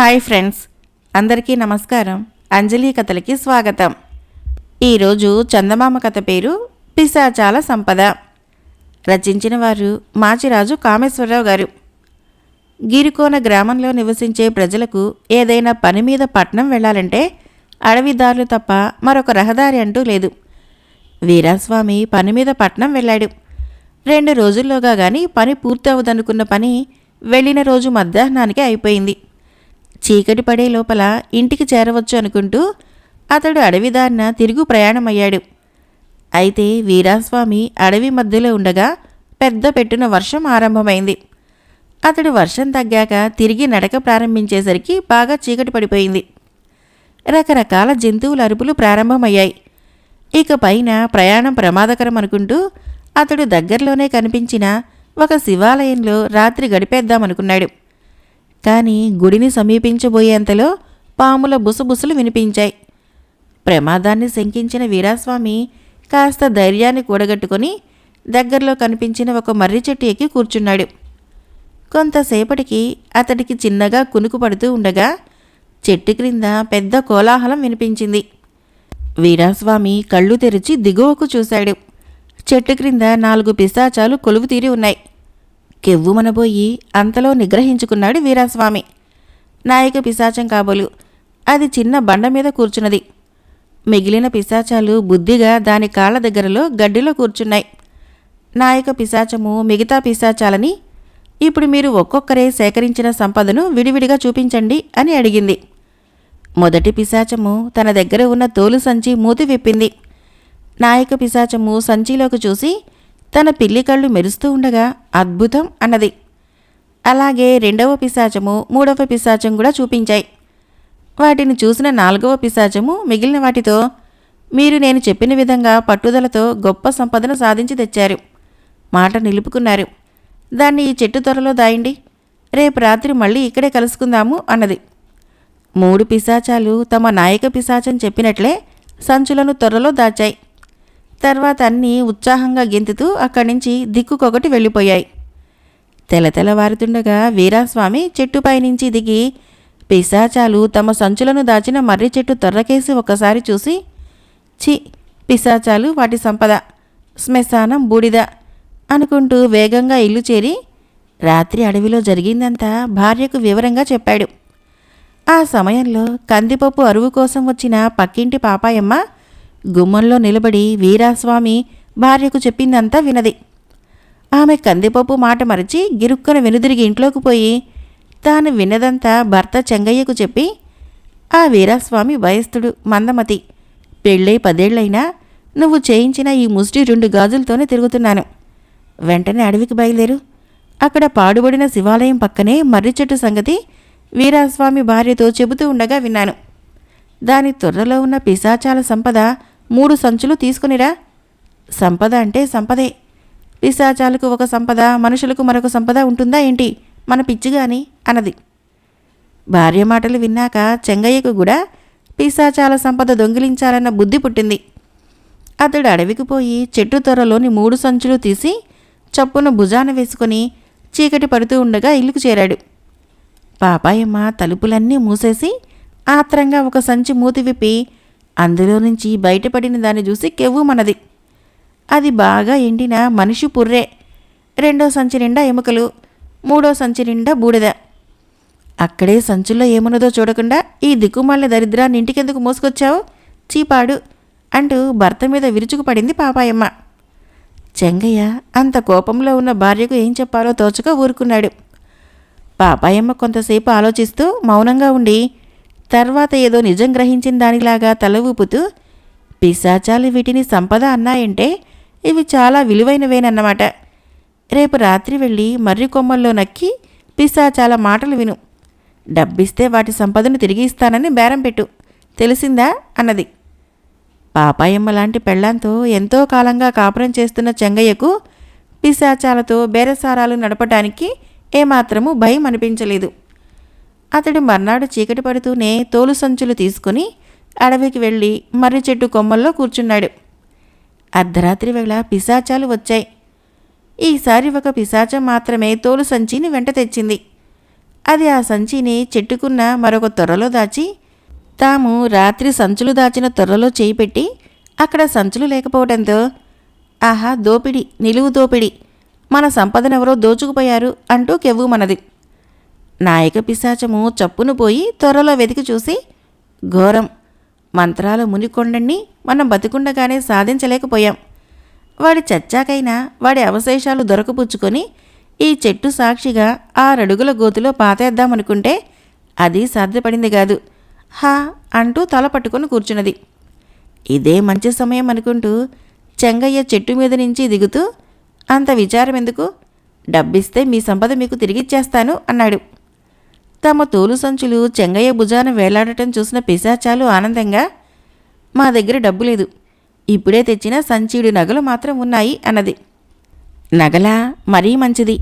Hi friends అందరికీ నమస్కారం. అంజలి కథలకి స్వాగతం. ఈరోజు చందమామ కథ పేరు పిశాచాల సంపద. రచించిన వారు మాచిరాజు కామేశ్వరరావు గారు. గిరికోన గ్రామంలో నివసించే ప్రజలకు ఏదైనా పని మీద పట్నం వెళ్ళాలంటే అడవిదారులు తప్ప మరొక రహదారి అంటూ లేదు. వీరాస్వామి పని మీద పట్నం వెళ్ళాడు. రెండు రోజుల్లోగా కానీ పని పూర్తవుదనుకున్న పని వెళ్ళిన రోజు మధ్యాహ్నానికి అయిపోయింది. చీకటి పడే లోపల ఇంటికి చేరవచ్చు అనుకుంటూ అతడు అడవిదారిన తిరుగు ప్రయాణమయ్యాడు. అయితే వీరాస్వామి అడవి మధ్యలో ఉండగా పెద్ద పెట్టున వర్షం ఆరంభమైంది. అతడు వర్షం తగ్గాక తిరిగి నడక ప్రారంభించేసరికి బాగా చీకటి పడిపోయింది. రకరకాల జంతువుల అరుపులు ప్రారంభమయ్యాయి. ఇక పైన ప్రయాణం ప్రమాదకరం అనుకుంటూ అతడు దగ్గరలోనే కనిపించిన ఒక శివాలయంలో రాత్రి గడిపేద్దామనుకున్నాడు. కానీ గుడిని సమీపించబోయేంతలో పాముల బుసబుసలు వినిపించాయి. ప్రమాదాన్ని శంకించిన వీరాస్వామి కాస్త ధైర్యాన్ని కూడగట్టుకొని దగ్గరలో కనిపించిన ఒక మర్రి చెట్టు ఎక్కి కూర్చున్నాడు. కొంతసేపటికి అతడికి చిన్నగా కునుకు పడుతూ ఉండగా చెట్టు క్రింద పెద్ద కోలాహలం వినిపించింది. వీరాస్వామి కళ్ళు తెరిచి దిగువకు చూశాడు. చెట్టు క్రింద నాలుగు పిశాచాలు కొలువు తీరి ఉన్నాయి. కెవ్వుమనబోయి అంతలో నిగ్రహించుకున్నాడు వీరాస్వామి. నాయక పిశాచం కాబోలు. అది చిన్న బండ మీద కూర్చున్నది. మిగిలిన పిశాచాలు బుద్ధిగా దాని కాళ్ళ దగ్గరలో గడ్డిలో కూర్చున్నాయి. నాయక పిశాచము మిగతా పిశాచాలని ఇప్పుడు మీరు ఒక్కొక్కరే సేకరించిన సంపదను విడివిడిగా చూపించండి అని అడిగింది. మొదటి పిశాచము తన దగ్గర ఉన్న తోలు సంచి మూతి విప్పింది. నాయక పిశాచము సంచిలోకి చూసి తన పిల్లి కళ్ళు మెరుస్తూ ఉండగా అద్భుతం అన్నది. అలాగే రెండవ పిశాచము మూడవ పిశాచం కూడా చూపించాయి. వాటిని చూసిన నాలుగవ పిశాచము మిగిలిన వాటితో మీరు నేను చెప్పిన విధంగా పట్టుదలతో గొప్ప సంపదను సాధించి తెచ్చారు మాట నిలుపుకున్నారు. దాన్ని ఈ చెట్టు త్వరలో దాయండి. రేపు రాత్రి మళ్ళీ ఇక్కడే కలుసుకుందాము అన్నది. మూడు పిశాచాలు తమ నాయక పిశాచం చెప్పినట్లే సంచులను త్వరలో దాచాయి. తర్వాత అన్నీ ఉత్సాహంగా గెంతుతూ అక్కడి నుంచి దిక్కుకొకటి వెళ్ళిపోయాయి. తెలతెలవారుతుండగా వీరాస్వామి చెట్టుపై నుంచి దిగి పిశాచాలు తమ సంచులను దాచిన మర్రి చెట్టు తొర్రకేసి ఒకసారి చూసి చి పిశాచాలు వాటి సంపద శ్మశానం బూడిద అనుకుంటూ వేగంగా ఇల్లు చేరి రాత్రి అడవిలో జరిగిందంతా భార్యకు వివరంగా చెప్పాడు. ఆ సమయంలో కందిపప్పు అరువు కోసం వచ్చిన పక్కింటి పాపాయమ్మ గుమ్మంలో నిలబడి వీరాస్వామి భార్యకు చెప్పిందంతా వినది. ఆమె కందిపప్పు మాట మరచి గిరుక్కన వెనుదిరిగి ఇంట్లోకి పోయి తాను విన్నదంతా భర్త చెంగయ్యకు చెప్పి ఆ వీరాస్వామి వయస్థుడు మందమతి. పెళ్ళై పదేళ్ళైనా నువ్వు చేయించిన ఈ ముష్టి రెండు గాజులతోనే తిరుగుతున్నాను. వెంటనే అడవికి బయలుదేరు. అక్కడ పాడుబడిన శివాలయం పక్కనే మర్రి చెట్టు సంగతి వీరాస్వామి భార్యతో చెబుతూ ఉండగా విన్నాను. దాని త్వరలో ఉన్న పిశాచాల సంపద మూడు సంచులు తీసుకునిరా. సంపద అంటే సంపదే. పిశాచాలకు ఒక సంపద మనుషులకు మరొక సంపద ఉంటుందా ఏంటి? మన పిచ్చిగాని అన్నది. భార్య మాటలు విన్నాక చెంగయ్యకు కూడా పిశాచాల సంపద దొంగిలించాలన్న బుద్ధి పుట్టింది. అతడు అడవికి పోయి చెట్టు త్వరలోని మూడు సంచులు తీసి చప్పున భుజాన వేసుకుని చీకటి పడుతూ ఉండగా ఇల్లుకు చేరాడు. పాపాయమ్మ తలుపులన్నీ మూసేసి ఆత్రంగా ఒక సంచి మూతి విప్పి అందులో నుంచి బయటపడిన దాన్ని చూసి కెవ్వుమన్నది అది బాగా ఎండిన మనిషి పుర్రే. రెండో సంచి నిండా ఎముకలు మూడో సంచి నిండా బూడిద. అక్కడే సంచుల్లో ఏమున్నదో చూడకుండా ఈ దిక్కుమాలిన దరిద్రాన్ని ఇంటికెందుకు మోసుకొచ్చావు? చీపాడు అంటూ భర్త మీద విరుచుకుపడింది పాపాయమ్మ. చెంగయ్య అంత కోపంలో ఉన్న భార్యకు ఏం చెప్పాలో తోచక ఊరుకున్నాడు. పాపాయమ్మ కొంతసేపు ఆలోచిస్తూ మౌనంగా ఉండి తర్వాత ఏదో నిజం గ్రహించిన దానిలాగా తల ఊపుతూ పిశాచాలు వీటిని సంపద అన్నాయంటే ఇవి చాలా విలువైనవేనన్నమాట. రేపు రాత్రి వెళ్ళి మర్రి కొమ్మల్లో నక్కి పిశాచాల మాటలు విను. డబ్బిస్తే వాటి సంపదను తిరిగి ఇస్తానని బేరం పెట్టు. తెలిసిందా? అన్నది. పాపాయమ్మ లాంటి పెళ్ళాంతో ఎంతో కాలంగా కాపురం చేస్తున్న చెంగయ్యకు పిశాచాలతో బేరసారాలు నడపటానికి ఏమాత్రమూ భయం అనిపించలేదు. అతడు మర్నాడు చీకటి పడుతూనే తోలు సంచులు తీసుకుని అడవికి వెళ్ళి మర్రి చెట్టు కొమ్మల్లో కూర్చున్నాడు. అర్ధరాత్రి వేళ పిశాచాలు వచ్చాయి. ఈసారి ఒక పిశాచం మాత్రమే తోలు సంచిని వెంట తెచ్చింది. అది ఆ సంచిని చెట్టుకున్న మరొక తొర్రలో దాచి తాము రాత్రి సంచులు దాచిన తొర్రలో చేయి పెట్టి అక్కడ సంచులు లేకపోవడంతో ఆహా దోపిడి నిలువు దోపిడి. మన సంపదనెవరో దోచుకుపోయారు అంటూ కెవ్వు మనది. నాయక పిశాచము చప్పును పోయి త్వరలో వెతికి చూసి ఘోరం మంత్రాల మునికొండని మనం బతికుండగానే సాధించలేకపోయాం. వాడి చచ్చాకైనా వాడి అవశేషాలు దొరకపుచ్చుకొని ఈ చెట్టు సాక్షిగా ఆరడుగుల గోతులో పాతేద్దామనుకుంటే అది సాధ్యపడింది కాదు. హా! అంటూ తల పట్టుకొని కూర్చున్నది. ఇదే మంచి సమయం అనుకుంటూ చెంగయ్య చెట్టు మీద నుంచి దిగుతూ అంత విచారం ఎందుకు డబ్బిస్తే మీ సంపద మీకు తిరిగిచ్చేస్తాను అన్నాడు. తమ తోలు సంచులు చెంగయ్య భుజాన వేలాడటం చూసిన పిశాచాలు ఆనందంగా మా దగ్గర డబ్బు లేదు. ఇప్పుడే తెచ్చిన సంచీడు నగలు మాత్రం ఉన్నాయి అన్నది. నగలా? మరీ మంచిది.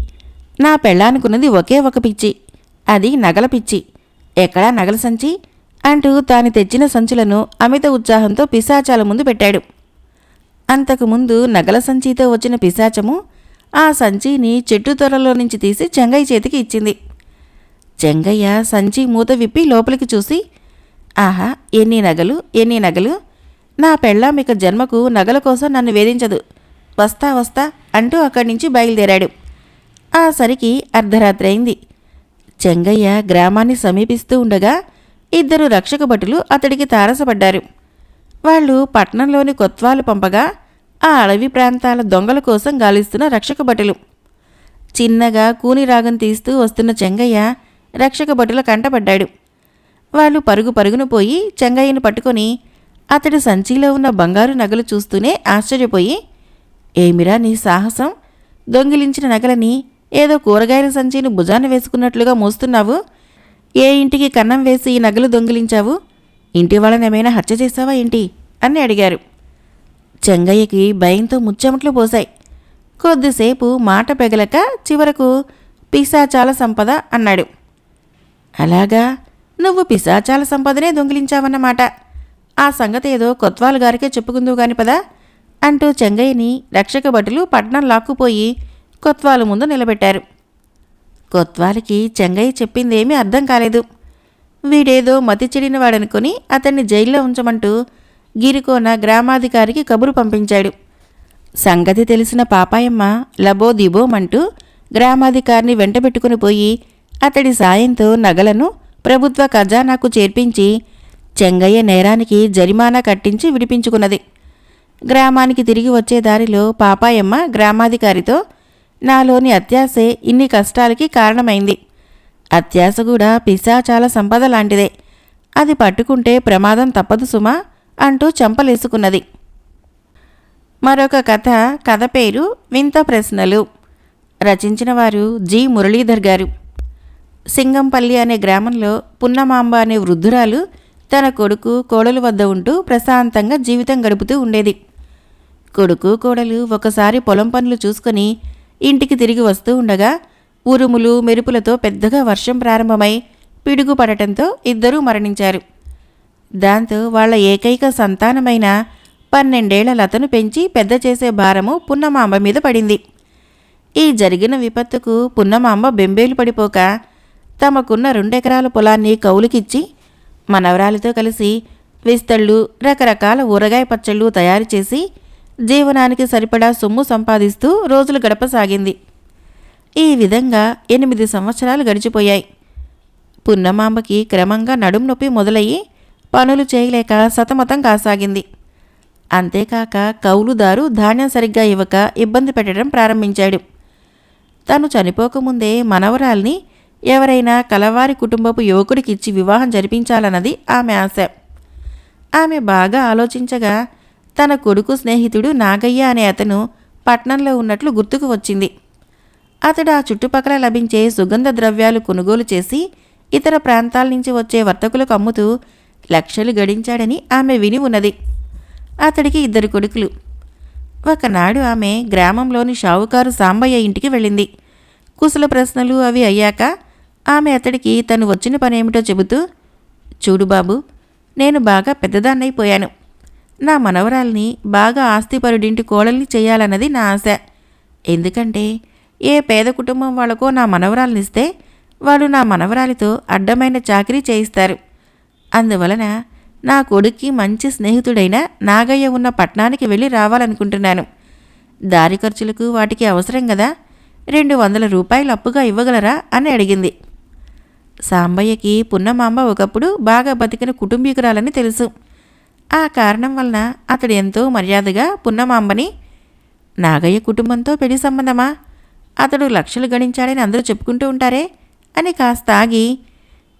నా పెళ్ళానుకున్నది ఒకే ఒక పిచ్చి. అది నగల పిచ్చి. ఎక్కడా నగల సంచి? అంటూ తాను తెచ్చిన సంచులను అమిత ఉత్సాహంతో పిశాచాల ముందు పెట్టాడు. అంతకుముందు నగల సంచితో వచ్చిన పిశాచము ఆ సంచిని చెట్టు త్వరలో నుంచి తీసి చెంగయ్య చేతికి ఇచ్చింది. చెంగయ్య సంచి మూత విప్పి లోపలికి చూసి ఆహా ఎన్ని నగలు ఎన్ని నగలు? నా పెళ్ళాం ఇక జన్మకు నగల కోసం నన్ను వేధించదు. వస్తా వస్తా అంటూ అక్కడి నుంచి బయలుదేరాడు. ఆ సరికి అర్ధరాత్రి అయింది. చెంగయ్య గ్రామాన్ని సమీపిస్తూ ఉండగా ఇద్దరు రక్షక భటులు అతడికి తారసపడ్డారు. వాళ్ళు పట్నంలోని కొత్వాలు పంపగా ఆ అడవి ప్రాంతాల దొంగల కోసం గాలిస్తున్న రక్షక భటులు. చిన్నగా కూని రాగం తీస్తూ వస్తున్న చెంగయ్య రక్షక భటుల కంటపడ్డాడు. వాళ్ళు పరుగు పరుగున పోయి చెంగయ్యను పట్టుకొని అతడి సంచిలో ఉన్న బంగారు నగలు చూస్తూనే ఆశ్చర్యపోయి ఏమిరా నీ సాహసం? దొంగిలించిన నగలని ఏదో కూరగాయల సంచిని భుజాన వేసుకున్నట్లుగా మోస్తున్నావు? ఏ ఇంటికి కన్నం వేసి ఈ నగలు దొంగిలించావు? ఇంటి వాళ్ళని ఏమైనా హత్య చేశావా ఏంటి? అని అడిగారు. చెంగయ్యకి భయంతో ముచ్చెమట్లు పోశాయి. కొద్దిసేపు మాట పెగలక చివరకు పిశాచాల సంపద అన్నాడు. అలాగా? నువ్వు పిశాచాల సంపదనే దొంగిలించావన్నమాట. ఆ సంగతి ఏదో కొత్వాలు గారికే చెప్పుకుందువు గాని పదా? అంటూ చెంగయ్యని రక్షక భటులు పట్నం లాక్కుపోయి కొత్వాలు ముందు నిలబెట్టారు. కొత్వాలకి చెంగయ్య చెప్పిందేమీ అర్థం కాలేదు. వీడేదో మతి చెడినవాడనుకొని అతన్ని జైల్లో ఉంచమంటూ గిరికోన గ్రామాధికారికి కబురు పంపించాడు. సంగతి తెలిసిన పాపాయమ్మ లబో దిబోమంటూ గ్రామాధికారిని వెంటబెట్టుకుని పోయి అతడి సాయంతో నగలను ప్రభుత్వ ఖజానాకు చేర్పించి చెంగయ్య నేరానికి జరిమానా కట్టించి విడిపించుకున్నది. గ్రామానికి తిరిగి వచ్చే దారిలో పాపాయమ్మ గ్రామాధికారితో నాలోని అత్యాసే ఇన్ని కష్టాలకి కారణమైంది. అత్యాస కూడా పిశాచాల సంపద లాంటిదే. అది పట్టుకుంటే ప్రమాదం తప్పదు సుమా అంటూ చెంపలేసుకున్నది. మరొక కథ కథ పేరు వింత ప్రశ్నలు. రచించిన వారు జి మురళీధర్ గారు. సింగంపల్లి అనే గ్రామంలో పున్నమాంబ అనే వృద్ధురాలు తన కొడుకు కోడలు వద్ద ఉంటూ ప్రశాంతంగా జీవితం గడుపుతూ ఉండేది. కొడుకు కోడలు ఒకసారి పొలం పనులు చూసుకొని ఇంటికి తిరిగి వస్తూ ఉండగా ఉరుములు మెరుపులతో పెద్దగా వర్షం ప్రారంభమై పిడుగు పడటంతో ఇద్దరూ మరణించారు. దాంతో వాళ్ళ ఏకైక సంతానమైన పన్నెండేళ్ళ లతను పెంచి పెద్ద చేసే భారము పున్నమాంబ మీద పడింది. ఈ జరిగిన విపత్తుకు పున్నమాంబ బెంబేలు పడిపోక తమకున్న రెండెకరాల పొలాన్ని కౌలుకిచ్చి మనవరాలితో కలిసి విస్తళ్ళు రకరకాల ఊరగాయ పచ్చళ్ళు తయారు చేసి జీవనానికి సరిపడా సొమ్ము సంపాదిస్తూ రోజులు గడపసాగింది. ఈ విధంగా ఎనిమిది సంవత్సరాలు గడిచిపోయాయి. పున్నమాంబకి క్రమంగా నడుం నొప్పి మొదలయ్యి పనులు చేయలేక సతమతం కాసాగింది. అంతేకాక కౌలుదారు ధాన్యం సరిగ్గా ఇవ్వక ఇబ్బంది పెట్టడం ప్రారంభించాడు. తను చనిపోకముందే మనవరాల్ని ఎవరైనా కలవారి కుటుంబపు యువకుడికిచ్చి వివాహం జరిపించాలన్నది ఆమె ఆశ. ఆమె బాగా ఆలోచించగా తన కొడుకు స్నేహితుడు నాగయ్య అనే అతను పట్నంలో ఉన్నట్లు గుర్తుకు వచ్చింది. అతడు ఆ చుట్టుపక్కల లభించే సుగంధ ద్రవ్యాలు కొనుగోలు చేసి ఇతర ప్రాంతాల నుంచి వచ్చే వర్తకులకు అమ్ముతూ లక్షలు గడించాడని ఆమె విని ఉన్నది. అతడికి ఇద్దరు కొడుకులు. ఒకనాడు ఆమె గ్రామంలోని షావుకారు సాంబయ్య ఇంటికి వెళ్ళింది. కుశల ప్రశ్నలు అవి అయ్యాక ఆమె అతడికి తను వచ్చిన పనేమిటో చెబుతూ చూడు బాబు నేను బాగా పెద్దదాన్నైపోయాను. నా మనవరాల్ని బాగా ఆస్తిపరుడింటి కోడల్ని చేయాలన్నది నా ఆశ. ఎందుకంటే ఏ పేద కుటుంబం వాళ్ళకో నా మనవరాలనిస్తే వాళ్ళు నా మనవరాలితో అడ్డమైన చాకరీ చేయిస్తారు. అందువలన నా కొడుక్కి మంచి స్నేహితుడైన నాగయ్య ఉన్న పట్నానికి వెళ్ళి రావాలనుకుంటున్నాను. దారి ఖర్చులకు వాటికి అవసరం కదా రెండు వందల రూపాయలు అప్పుగా ఇవ్వగలరా? అని అడిగింది. సాంబయ్యకి పున్నమాంబ ఒకప్పుడు బాగా బతికిన కుటుంబీకురాలని తెలుసు. ఆ కారణం వలన అతడు ఎంతో మర్యాదగా పున్నమాంబని నాగయ్య కుటుంబంతో పెళ్ళి సంబంధమా? అతడు లక్షలు గణించాడని అందరూ చెప్పుకుంటూ ఉంటారే? అని కాస్త ఆగి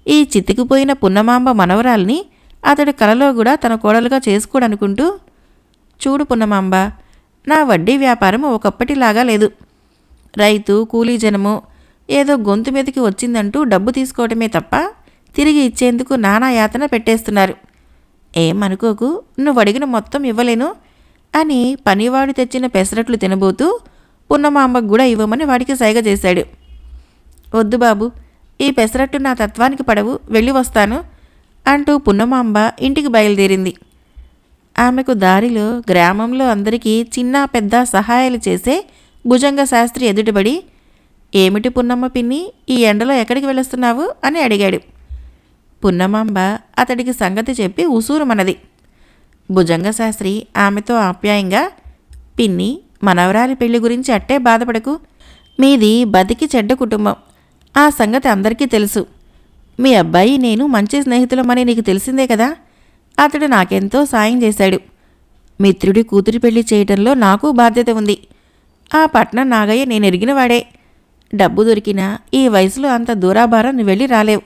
ఈ చితికిపోయిన పున్నమాంబ మనవరాల్ని అతడు కలలో కూడా తన కోడలుగా చేసుకోడనుకుంటూ చూడు పున్నమాంబ నా వడ్డీ వ్యాపారం ఒకప్పటిలాగా లేదు. రైతు కూలీ జనము ఏదో గొంతు మీదకి వచ్చిందంటూ డబ్బు తీసుకోవటమే తప్ప తిరిగి ఇచ్చేందుకు నానా యాతన పెట్టేస్తున్నారు. ఏమనుకోకు? నువ్వు అడిగిన మొత్తం ఇవ్వలేను అని పనివాడు తెచ్చిన పెసరట్లు తినబోతూ పున్నమాంబకు కూడా ఇవ్వమని వాడికి సైగ చేశాడు. వద్దు బాబు ఈ పెసరట్టు నా తత్వానికి పడవు వెళ్ళి వస్తాను అంటూ పున్నమాంబ ఇంటికి బయలుదేరింది. ఆమెకు దారిలో గ్రామంలో అందరికీ చిన్న పెద్ద సహాయాలు చేసే భుజంగ శాస్త్రి ఎదుటబడి ఏమిటి పున్నమ్మ పిన్ని? ఈ ఎండలో ఎక్కడికి వెళ్ళొస్తున్నావు? అని అడిగాడు. పున్నమాంబ అతడికి సంగతి చెప్పి ఉసూరుమన్నది. భుజంగ శాస్త్రి ఆమెతో ఆప్యాయంగా పిన్ని మనవరాలి పెళ్ళి గురించి అట్టే బాధపడకు. మీది బతికి చెడ్డ కుటుంబం. ఆ సంగతి అందరికీ తెలుసు. మీ అబ్బాయి నేను మంచి స్నేహితులమని నీకు తెలిసిందే కదా? అతడు నాకెంతో సాయం చేశాడు. మిత్రుడి కూతురి పెళ్ళి చేయటంలో నాకు బాధ్యత ఉంది. ఆ పట్నం నాగయ్య నేను ఎరిగినవాడే డబ్బు దొరికినా ఈ వయసులో అంత దూరాభారం నువ్వు వెళ్ళి రాలేవు.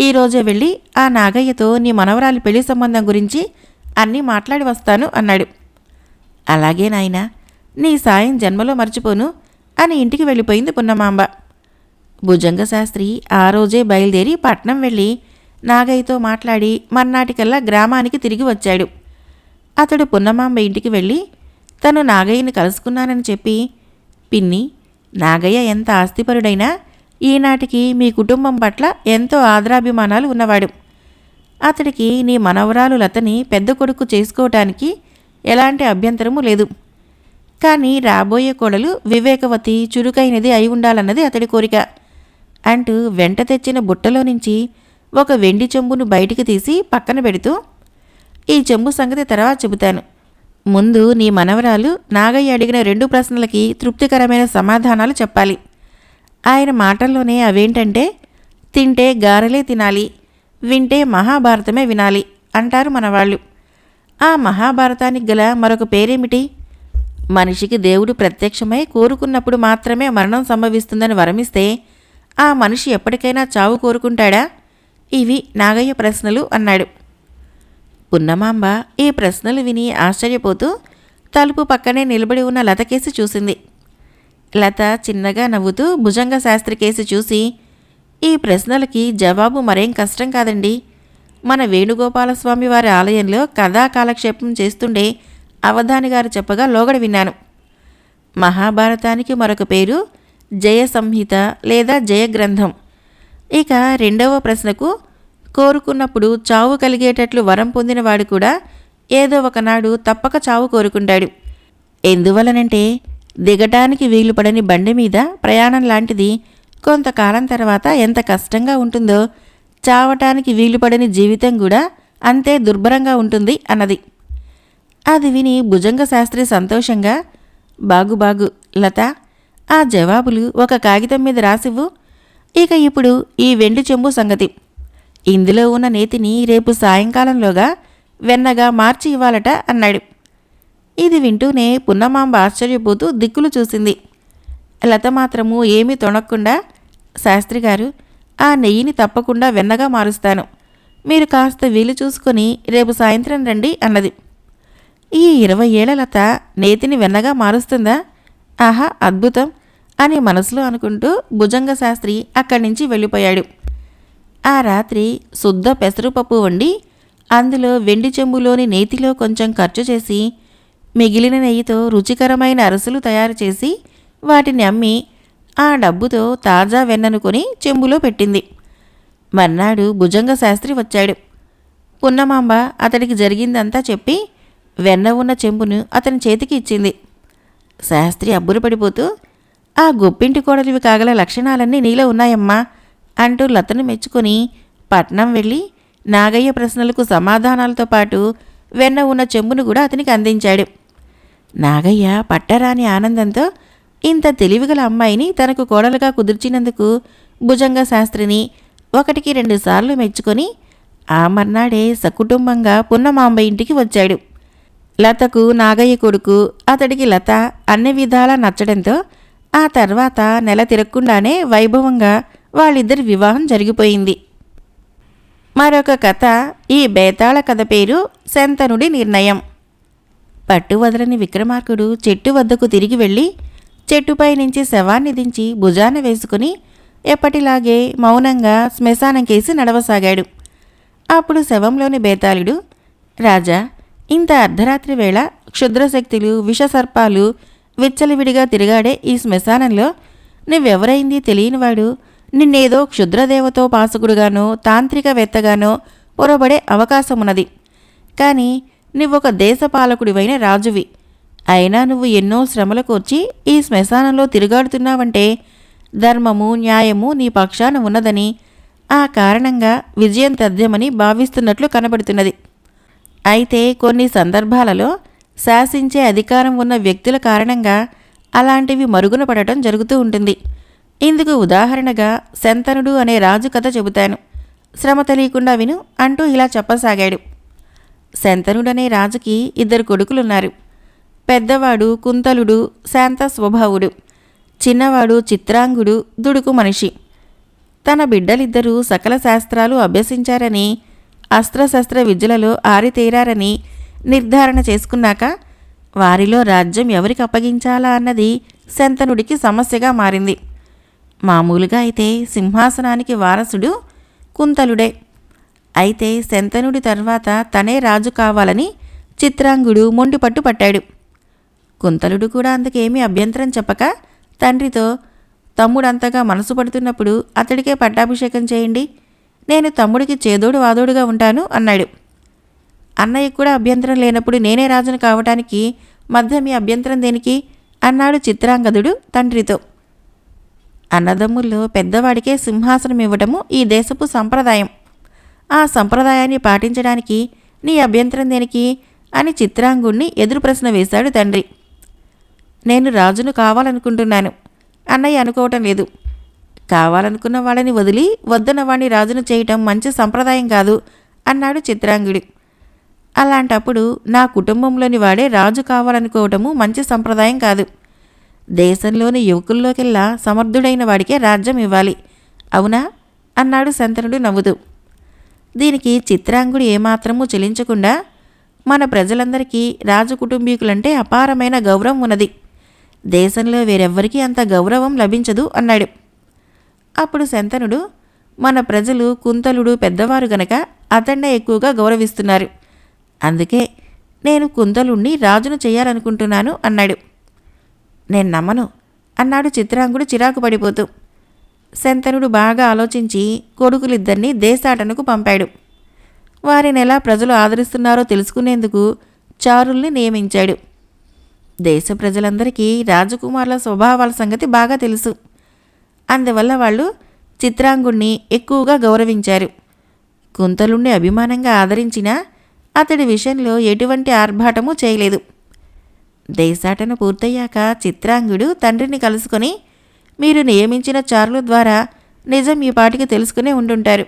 ఈరోజే వెళ్ళి ఆ నాగయ్యతో నీ మనవరాలి పెళ్ళి సంబంధం గురించి అన్నీ మాట్లాడి వస్తాను అన్నాడు. అలాగే నాయనా నీ సాయం జన్మలో మర్చిపోను అని ఇంటికి వెళ్ళిపోయింది పున్నమాంబ. భుజంగ శాస్త్రి ఆ రోజే బయలుదేరి పట్నం వెళ్ళి నాగయ్యతో మాట్లాడి మర్నాటికల్లా గ్రామానికి తిరిగి వచ్చాడు. అతడు పున్నమాంబ ఇంటికి వెళ్ళి తను నాగయ్యని కలుసుకున్నానని చెప్పి పిన్ని నాగయ్య ఎంత ఆస్తిపరుడైనా ఈనాటికి మీ కుటుంబం పట్ల ఎంతో ఆదరాభిమానాలు ఉన్నవాడు. అతడికి నీ మనవరాలు లతని పెద్ద కొడుకు చేసుకోవటానికి ఎలాంటి అభ్యంతరము లేదు. కానీ రాబోయే కోడలు వివేకవతి చురుకైనది అయి ఉండాలన్నది అతడి కోరిక. అంటూ వెంట తెచ్చిన బుట్టలో నుంచి ఒక వెండి చెంబును బయటికి తీసి పక్కన పెడుతూ ఈ చెంబు సంగతి తర్వాత చెబుతాను. ముందు నీ మనవరాలు నాగయ్య అడిగిన రెండు ప్రశ్నలకి తృప్తికరమైన సమాధానాలు చెప్పాలి. ఆయన మాటల్లోనే అవేంటంటే తింటే గారెలే తినాలి వింటే మహాభారతమే వినాలి అంటారు మనవాళ్ళు. ఆ మహాభారతానికి గల మరొక పేరేమిటి? మనిషికి దేవుడు ప్రత్యక్షమై కోరుకున్నప్పుడు మాత్రమే మరణం సంభవిస్తుందని వరమిస్తే ఆ మనిషి ఎప్పటికైనా చావు కోరుకుంటాడా? ఇవి నాగయ్య ప్రశ్నలు అన్నాడు. పున్నమాంబ ఈ ప్రశ్నలు విని ఆశ్చర్యపోతూ తలుపు పక్కనే నిలబడి ఉన్న లత కేసి చూసింది. లత చిన్నగా నవ్వుతూ భుజంగ శాస్త్రి కేసి చూసి ఈ ప్రశ్నలకి జవాబు మరేం కష్టం కాదండి. మన వేణుగోపాలస్వామి వారి ఆలయంలో కథా కాలక్షేపం చేస్తుండే అవధాని గారు చెప్పగా లోగడ విన్నాను. మహాభారతానికి మరొక పేరు జయ సంహిత లేదా జయగ్రంథం. ఇక రెండవ ప్రశ్నకు కోరుకున్నప్పుడు చావు కలిగేటట్లు వరం పొందినవాడు కూడా ఏదో ఒకనాడు తప్పక చావు కోరుకుంటాడు. ఎందువలనంటే దిగటానికి వీలుపడని బండి మీద ప్రయాణం లాంటిది కొంతకాలం తర్వాత ఎంత కష్టంగా ఉంటుందో చావటానికి వీలుపడని జీవితం కూడా అంతే దుర్భరంగా ఉంటుంది అన్నది. అది విని భుజంగ శాస్త్రి సంతోషంగా బాగు బాగు లత ఆ జవాబులు ఒక కాగితం మీద రాసివ్వు. ఇక ఇప్పుడు ఈ వెండి చెంబు సంగతి. ఇందులో ఉన్న నేతిని రేపు సాయంకాలంలోగా వెన్నగా మార్చి ఇవ్వాలట అన్నాడు. ఇది వింటూనే పున్నమాంబ ఆశ్చర్యపోతూ దిక్కులు చూసింది. లత మాత్రము ఏమీ తొణక్కుండా శాస్త్రి గారు ఆ నెయ్యిని తప్పకుండా వెన్నగా మారుస్తాను. మీరు కాస్త వీలు చూసుకొని రేపు సాయంత్రం రండి అన్నది. ఈ ఇరవై ఏళ్ళ లత నేతిని వెన్నగా మారుస్తుందా? ఆహా అద్భుతం అని మనసులో అనుకుంటూ భుజంగ శాస్త్రి అక్కడి నుంచి వెళ్ళిపోయాడు. ఆ రాత్రి శుద్ధ పెసరుపప్పు వండి అందులో వెండి చెంబులోని నేతిలో కొంచెం ఖర్చు చేసి మిగిలిన నెయ్యితో రుచికరమైన అరసలు తయారు చేసి వాటిని అమ్మి ఆ డబ్బుతో తాజా వెన్నను కొని చెంబులో పెట్టింది. మర్నాడు భుజంగ శాస్త్రి వచ్చాడు. పున్నమాంబ అతడికి జరిగిందంతా చెప్పి వెన్న ఉన్న చెంబును అతని చేతికి ఇచ్చింది. శాస్త్రి అబ్బురపడిపోతూ ఆ గొప్పింటి కోడలివి కాగల లక్షణాలన్నీ నీలో ఉన్నాయమ్మా. అంటూ లతను మెచ్చుకొని పట్నం వెళ్ళి నాగయ్య ప్రశ్నలకు సమాధానాలతో పాటు వెన్న ఉన్న చెంబును కూడా అతనికి అందించాడు. నాగయ్య పట్టరాని ఆనందంతో ఇంత తెలివిగల అమ్మాయిని తనకు కోడలుగా కుదిర్చినందుకు భుజంగ శాస్త్రిని ఒకటికి రెండుసార్లు మెచ్చుకొని ఆ మర్నాడే సకుటుంబంగా పున్నమాంబ ఇంటికి వచ్చాడు. లతకు నాగయ్య కొడుకు అతడికి లత అన్ని విధాలా నచ్చడంతో ఆ తర్వాత నెల తిరగకుండానే వైభవంగా వాళ్ళిద్దరి వివాహం జరిగిపోయింది. మరొక కథ ఈ బేతాళ కథ పేరు శంతనుడి నిర్ణయం. పట్టు వదలని విక్రమార్కుడు చెట్టు వద్దకు తిరిగి వెళ్ళి చెట్టుపై నుంచి శవాన్ని దించి భుజాన వేసుకుని ఎప్పటిలాగే మౌనంగా శ్మశానంకేసి నడవసాగాడు. అప్పుడు శవంలోని బేతాళుడు రాజా ఇంత అర్ధరాత్రి వేళ క్షుద్రశక్తులు విషసర్పాలు విచ్చలవిడిగా తిరిగాడే ఈ శ్మశానంలో నువ్వెవరైంది తెలియనివాడు? నిన్నేదో క్షుద్రదేవతో పాసకుడుగానో తాంత్రికవేత్తగానో పొరబడే అవకాశమున్నది. కానీ నువ్వొక దేశపాలకుడివైన రాజువి. అయినా నువ్వు ఎన్నో శ్రమలు కోర్చి ఈ శ్మశానంలో తిరుగాడుతున్నావంటే ధర్మము న్యాయము నీ పక్షాన ఉన్నదని ఆ కారణంగా విజయం తథ్యమని భావిస్తున్నట్లు కనబడుతున్నది. అయితే కొన్ని సందర్భాలలో శాసించే అధికారం ఉన్న వ్యక్తుల కారణంగా అలాంటివి మరుగున పడటం జరుగుతూ ఉంటుంది. ఇందుకు ఉదాహరణగా శంతనుడు అనే రాజు కథ చెబుతాను. శ్రమ తెలియకుండా విను అంటూ ఇలా చెప్పసాగాడు. శంతనుడనే రాజుకి ఇద్దరు కొడుకులున్నారు. పెద్దవాడు కుంతలుడు శాంత స్వభావుడు. చిన్నవాడు చిత్రాంగుడు దుడుకు మనిషి. తన బిడ్డలిద్దరూ సకల శాస్త్రాలు అభ్యసించారని అస్త్రశస్త్ర విద్యలలో ఆరితేరారని నిర్ధారణ చేసుకున్నాక వారిలో రాజ్యం ఎవరికి అప్పగించాలా అన్నది శంతనుడికి సమస్యగా మారింది. మామూలుగా అయితే సింహాసనానికి వారసుడు కుంతలుడే. అయితే శంతనుడి తర్వాత తనే రాజు కావాలని చిత్రాంగుడు మొండిపట్టు పట్టాడు. కుంతలుడు కూడా అందుకేమీ అభ్యంతరం చెప్పక తండ్రితో తమ్ముడంతగా మనసు పడుతున్నప్పుడు అతడికే పట్టాభిషేకం చేయండి. నేను తమ్ముడికి చేదోడు వాదోడుగా ఉంటాను అన్నాడు. అన్నయ్య కూడా అభ్యంతరం లేనప్పుడు నేనే రాజును కావటానికి మధ్య మీ అభ్యంతరం దేనికి? అన్నాడు చిత్రాంగదుడు తండ్రితో. అన్నదమ్ములు పెద్దవాడికే సింహాసనం ఇవ్వటము ఈ దేశపు సంప్రదాయం. ఆ సంప్రదాయాన్ని పాటించడానికి నీ అభ్యంతరం దేనికి? అని చిత్రాంగుణ్ణి ఎదురు ప్రశ్న వేశాడు తండ్రి. నేను రాజును కావాలనుకుంటున్నాను. అన్నయ్య అనుకోవటం లేదు. కావాలనుకున్న వాళ్ళని వదిలి వద్దన్న వాణ్ణి రాజును చేయటం మంచి సంప్రదాయం కాదు అన్నాడు చిత్రాంగుడు. అలాంటప్పుడు నా కుటుంబంలోని వాడే రాజు కావాలనుకోవటము మంచి సంప్రదాయం కాదు. దేశంలోని యువకుల్లోకెల్లా సమర్థుడైన వాడికే రాజ్యం ఇవ్వాలి. అవునా? అన్నాడు శంతనుడు నవ్వుతూ. దీనికి చిత్రాంగుడు ఏమాత్రమూ చెలించకుండా మన ప్రజలందరికీ రాజు కుటుంబీకులంటే అపారమైన గౌరవం ఉన్నది. దేశంలో వేరెవ్వరికీ అంత గౌరవం లభించదు అన్నాడు. అప్పుడు శంతనుడు మన ప్రజలు కుంతలుడు పెద్దవారు గనక అతన్నే ఎక్కువగా గౌరవిస్తున్నారు. అందుకే నేను కుంతలుణ్ణి రాజును చేయాలనుకుంటున్నాను అన్నాడు. నేను నమ్మను అన్నాడు చిత్రాంగుడు చిరాకు పడిపోతూ. శంతనుడు బాగా ఆలోచించి కొడుకులిద్దరినీ దేశాటనకు పంపాడు. వారిని ఎలా ప్రజలు ఆదరిస్తున్నారో తెలుసుకునేందుకు చారుల్ని నియమించాడు. దేశ ప్రజలందరికీ రాజకుమారుల స్వభావాల సంగతి బాగా తెలుసు. అందువల్ల వాళ్ళు చిత్రాంగుణ్ణి ఎక్కువగా గౌరవించారు. కుంతలుణ్ణి అభిమానంగా ఆదరించినా అతడి విషయంలో ఎటువంటి ఆర్భాటము చేయలేదు. దేశాటన పూర్తయ్యాక చిత్రాంగుడు తండ్రిని కలుసుకొని మీరు నియమించిన చారుల ద్వారా నిజం ఈ పాటికి తెలుసుకునే ఉండుంటారు.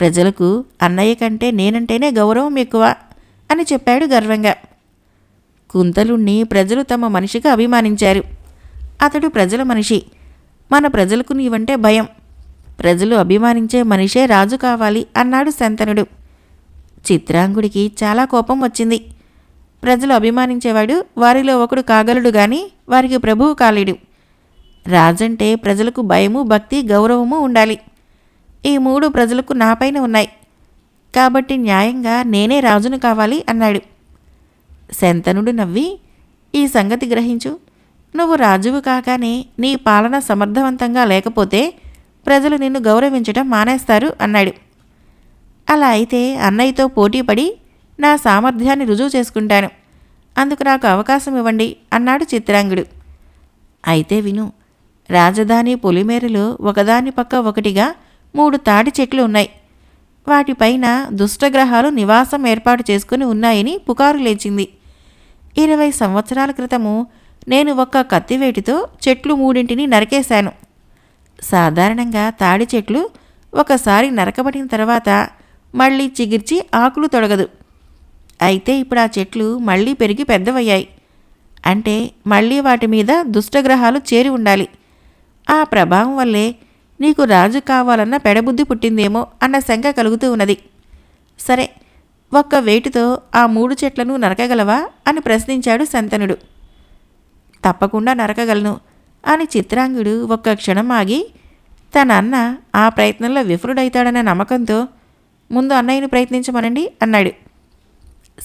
ప్రజలకు అన్నయ్య కంటే నేనంటేనే గౌరవం ఎక్కువ అని చెప్పాడు గర్వంగా. కుంతలుణ్ణి ప్రజలు తమ మనిషిగా అభిమానించారు. అతడు ప్రజల మనిషి. మన ప్రజలకు నీవంటే భయం. ప్రజలు అభిమానించే మనిషే రాజు కావాలి అన్నాడు శంతనుడు. చిత్రాంగుడికి చాలా కోపం వచ్చింది. ప్రజలు అభిమానించేవాడు వారిలో ఒకడు కాగలడు గాని వారికి ప్రభువు కాలేడు. రాజంటే ప్రజలకు భయము భక్తి గౌరవము ఉండాలి. ఈ మూడు ప్రజలకు నాపైన ఉన్నాయి. కాబట్టి న్యాయంగా నేనే రాజును కావాలి అన్నాడు. శంతనుడు నవ్వి ఈ సంగతి గ్రహించు. నువ్వు రాజువు కాగానే నీ పాలన సమర్థవంతంగా లేకపోతే ప్రజలు నిన్ను గౌరవించటం మానేస్తారు అన్నాడు. అలా అయితే అన్నయ్యతో పోటీపడి నా సామర్థ్యాన్ని రుజువు చేసుకుంటాను. అందుకు నాకు అవకాశం ఇవ్వండి అన్నాడు చిత్రాంగుడు. అయితే విను రాజధాని పొలిమేరలో ఒకదాని పక్క ఒకటిగా మూడు తాడి చెట్లు ఉన్నాయి. వాటిపైన దుష్టగ్రహాలు నివాసం ఏర్పాటు చేసుకుని ఉన్నాయని పుకారు లేచింది. ఇరవై సంవత్సరాల క్రితము నేను ఒక కత్తివేటితో చెట్లు మూడింటిని నరికేశాను. సాధారణంగా తాడి చెట్లు ఒకసారి నరకబడిన తర్వాత మళ్ళీ చిగిర్చి ఆకులు తొడగదు. అయితే ఇప్పుడు ఆ చెట్లు మళ్ళీ పెరిగి పెద్దవయ్యాయి. అంటే మళ్ళీ వాటి మీద దుష్టగ్రహాలు చేరి ఉండాలి. ఆ ప్రభావం వల్లే నీకు రాజు కావాలన్న పెడబుద్ధి పుట్టిందేమో అన్న శంక కలుగుతూ ఉన్నది. సరే ఒక్క వేటితో ఆ మూడు చెట్లను నరకగలవా అని ప్రశ్నించాడు శంతనుడు. తప్పకుండా నరకగలను అని చిత్రాంగుడు ఒక్క క్షణం ఆగి తన అన్న ఆ ప్రయత్నంలో విఫలుడైతాడనే నమ్మకంతో ముందు అన్నయ్యను ప్రయత్నించమనండి అన్నాడు.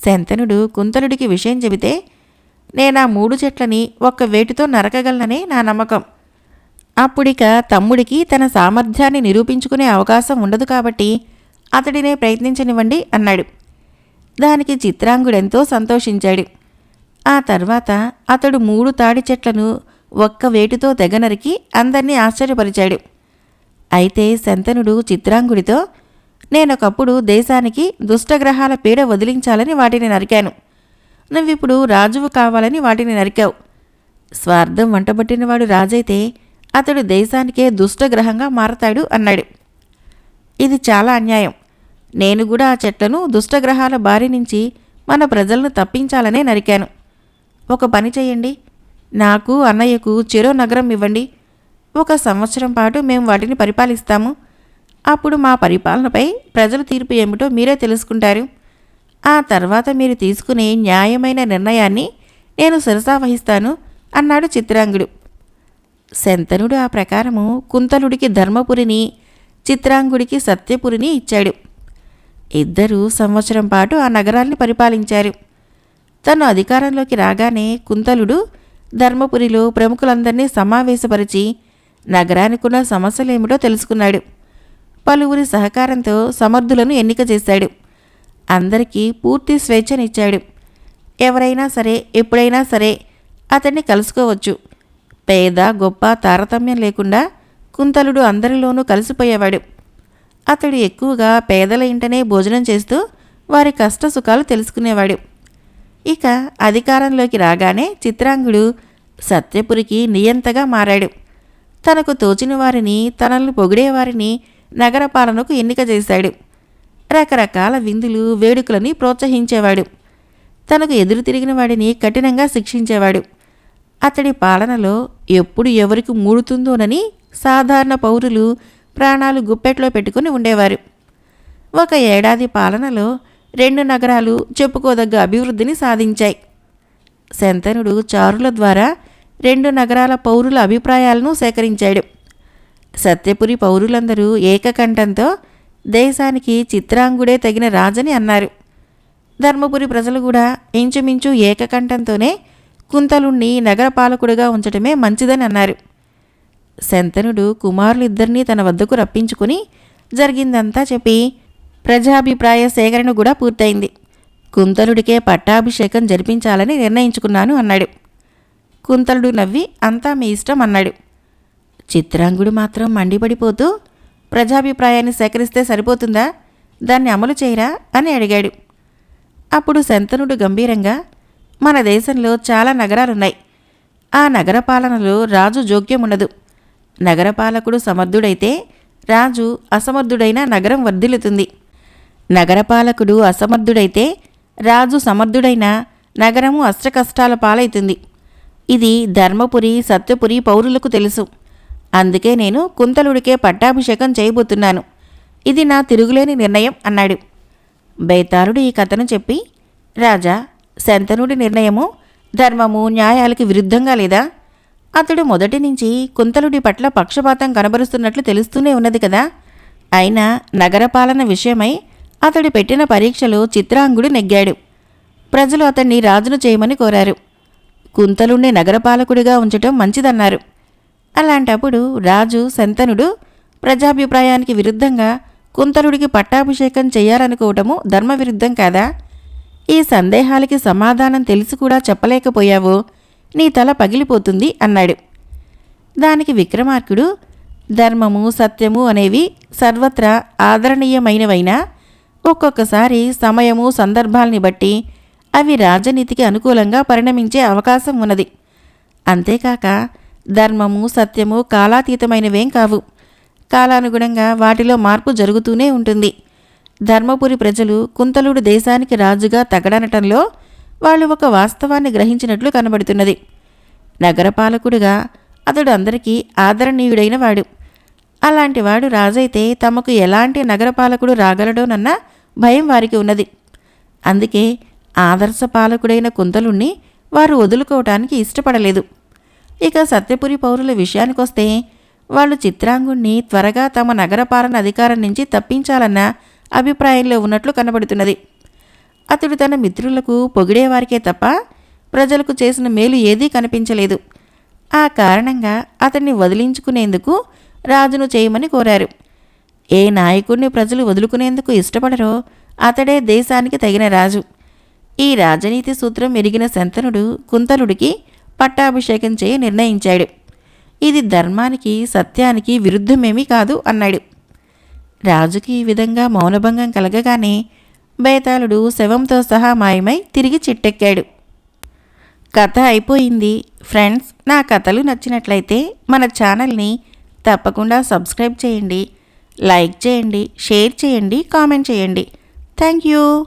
శంతనుడు కుంతలుడికి విషయం చెబితే నేను ఆ మూడు చెట్లని ఒక్క వేటితో నరకగలననే నా నమ్మకం. అప్పుడిక తమ్ముడికి తన సామర్థ్యాన్ని నిరూపించుకునే అవకాశం ఉండదు కాబట్టి అతడినే ప్రయత్నించనివ్వండి అన్నాడు. దానికి చిత్రాంగుడెంతో సంతోషించాడు. ఆ తర్వాత అతడు మూడు తాడి చెట్లను ఒక్క వేటితో తెగనరికి అందర్నీ ఆశ్చర్యపరిచాడు. అయితే శంతనుడు చిత్రాంగుడితో నేనొకప్పుడు దేశానికి దుష్టగ్రహాల పీడ వదిలించాలని వాటిని నరికాను. నువ్విప్పుడు రాజువు కావాలని వాటిని నరికావు. స్వార్థం వంటబట్టినవాడు రాజైతే అతడు దేశానికే దుష్టగ్రహంగా మారతాడు అన్నాడు. ఇది చాలా అన్యాయం. నేను కూడా ఆ చెట్లను దుష్టగ్రహాల బారి నుంచి మన ప్రజలను తప్పించాలనే నరికాను. ఒక పని చేయండి. నాకు అన్నయ్యకు చెరో నగరం ఇవ్వండి. ఒక సంవత్సరం పాటు మేము వాటిని పరిపాలిస్తాము. అప్పుడు మా పరిపాలనపై ప్రజల తీర్పు ఏమిటో మీరే తెలుసుకుంటారు. ఆ తర్వాత మీరు తీసుకునే న్యాయమైన నిర్ణయాన్ని నేను శిరసా వహిస్తాను అన్నాడు చిత్రాంగుడు. శంతనుడు ఆ ప్రకారము కుంతలుడికి ధర్మపురిని చిత్రాంగుడికి సత్యపురిని ఇచ్చాడు. ఇద్దరూ సంవత్సరం పాటు ఆ నగరాల్ని పరిపాలించారు. తను అధికారంలోకి రాగానే కుంతలుడు ధర్మపురిలో ప్రముఖులందరినీ సమావేశపరిచి నగరానికున్న సమస్యలేమిటో తెలుసుకున్నాడు. పలువురి సహకారంతో సమర్థులను ఎన్నిక చేశాడు. అందరికీ పూర్తి స్వేచ్ఛనిచ్చాడు. ఎవరైనా సరే ఎప్పుడైనా సరే అతన్ని కలుసుకోవచ్చు. పేద గొప్ప తారతమ్యం లేకుండా కుంతలుడు అందరిలోనూ కలిసిపోయేవాడు. అతడు ఎక్కువగా పేదల ఇంటనే భోజనం చేస్తూ వారి కష్ట సుఖాలు తెలుసుకునేవాడు. ఇక అధికారంలోకి రాగానే చిత్రాంగుడు సత్యపురికి నియంతగా మారాడు. తనకు తోచిన వారిని తనల్ని పొగిడేవారిని నగర పాలనకు ఎన్నిక చేశాడు. రకరకాల విందులు వేడుకలని ప్రోత్సహించేవాడు. తనకు ఎదురు తిరిగిన వాడిని కఠినంగా శిక్షించేవాడు. అతడి పాలనలో ఎప్పుడు ఎవరికి మూడుతుందోనని సాధారణ పౌరులు ప్రాణాలు గుప్పెట్లో పెట్టుకుని ఉండేవారు. ఒక ఏడాది పాలనలో రెండు నగరాలు చెప్పుకోదగ్గ అభివృద్ధిని సాధించాయి. శంతనుడు చారుల ద్వారా రెండు నగరాల పౌరుల అభిప్రాయాలను సేకరించాడు. సత్యపురి పౌరులందరూ ఏకకంఠంతో దేశానికి చిత్రాంగుడే తగిన రాజని అన్నారు. ధర్మపురి ప్రజలు కూడా ఇంచుమించు ఏకకంఠంతోనే కుంతలుణ్ణి నగరపాలకుడిగా ఉంచటమే మంచిదని అన్నారు. శంతనుడు కుమారులిద్దరినీ తన వద్దకు రప్పించుకుని జరిగిందంతా చెప్పి ప్రజాభిప్రాయ సేకరణ కూడా పూర్తయింది. కుంతలుడికే పట్టాభిషేకం జరిపించాలని నిర్ణయించుకున్నాను అన్నాడు. కుంతలుడు నవ్వి అంతా మీ ఇష్టం అన్నాడు. చిత్రాంగుడు మాత్రం మండిపడిపోతూ ప్రజాభిప్రాయాన్ని సేకరిస్తే సరిపోతుందా? దాన్ని అమలు చేయరా? అని అడిగాడు. అప్పుడు శంతనుడు గంభీరంగా మన దేశంలో చాలా నగరాలున్నాయి. ఆ నగర పాలనలో రాజు జోక్యం ఉండదు నగరపాలకుడు సమర్థుడైతే రాజు అసమర్థుడైన నగరం వర్ధిల్లుతుంది. నగరపాలకుడు అసమర్థుడైతే రాజు సమర్థుడైన నగరము అష్టకష్టాల పాలైతుంది. ఇది ధర్మపురి సత్యపురి పౌరులకు తెలుసు. అందుకే నేను కుంతలుడికే పట్టాభిషేకం చేయబోతున్నాను. ఇది నా తిరుగులేని నిర్ణయం అన్నాడు. బేతాళుడు ఈ కథను చెప్పి రాజా శంతనుడి నిర్ణయము ధర్మము న్యాయాలకి విరుద్ధంగా లేదా? అతడు మొదటి నుంచి కుంతలుడి పట్ల పక్షపాతం కనబరుస్తున్నట్లు తెలుస్తూనే ఉన్నది కదా. అయినా నగరపాలన విషయమై అతడు పెట్టిన పరీక్షలో చిత్రాంగుడు నెగ్గాడు. ప్రజలు అతన్ని రాజును చేయమని కోరారు. కుంతలుణ్ణి నగరపాలకుడిగా ఉంచటం మంచిదన్నారు. అలాంటప్పుడు రాజు శంతనుడు ప్రజాభిప్రాయానికి విరుద్ధంగా కుంతరుడికి పట్టాభిషేకం చేయాలనుకోవటము ధర్మవిరుద్ధం కాదా? ఈ సందేహాలకి సమాధానం తెలిసి కూడా చెప్పలేకపోయావో. నీ తల పగిలిపోతుంది అన్నాడు. దానికి విక్రమార్కుడు ధర్మము సత్యము అనేవి సర్వత్రా ఆదరణీయమైనవైనా ఒక్కొక్కసారి సమయము సందర్భాల్ని బట్టి అవి రాజనీతికి అనుకూలంగా పరిణమించే అవకాశం ఉన్నది. అంతేకాక ధర్మము సత్యము కాలాతీతమైనవేం కావు. కాలానుగుణంగా వాటిలో మార్పు జరుగుతూనే ఉంటుంది. ధర్మపురి ప్రజలు కుంతలుడు దేశానికి రాజుగా తగడనటంలో వాళ్ళు ఒక వాస్తవాన్ని గ్రహించినట్లు కనబడుతున్నది. నగరపాలకుడుగా అతడు అందరికీ ఆదరణీయుడైన వాడు. అలాంటి వాడు రాజైతే తమకు ఎలాంటి నగరపాలకుడు రాగలడోనన్న భయం వారికి ఉన్నది. అందుకే ఆదర్శ పాలకుడైన కుంతలుణ్ణి వారు వదులుకోవటానికి ఇష్టపడలేదు. ఇక సత్యపురి పౌరుల విషయానికొస్తే వాళ్ళు చిత్రాంగుణ్ణి త్వరగా తమ నగరపాలన అధికారం నుంచి తప్పించాలన్న అభిప్రాయంలో ఉన్నట్లు కనబడుతున్నది. అతడు తన మిత్రులకు పొగిడేవారికే తప్ప ప్రజలకు చేసిన మేలు ఏదీ కనిపించలేదు. ఆ కారణంగా అతన్ని వదిలించుకునేందుకు రాజును చేయమని కోరారు. ఏ నాయకుడిని ప్రజలు వదులుకునేందుకు ఇష్టపడరో అతడే దేశానికి తగిన రాజు. ఈ రాజనీతి సూత్రం ఎరిగిన శంతనుడు కుంతలుడికి పట్టాభిషేకం చేయ నిర్ణయించాడు. ఇది ధర్మానికి సత్యానికి విరుద్ధమేమీ కాదు అన్నాడు. రాజుకి ఈ విధంగా మౌనభంగం కలగగానే బేతాళుడు శవంతో సహా మాయమై తిరిగి చిట్టెక్కాడు. కథ అయిపోయింది. ఫ్రెండ్స్ నా కథలు నచ్చినట్లయితే మన ఛానల్ని తప్పకుండా సబ్స్క్రైబ్ చేయండి. లైక్ చేయండి షేర్ చేయండి కామెంట్ చేయండి. Thank you.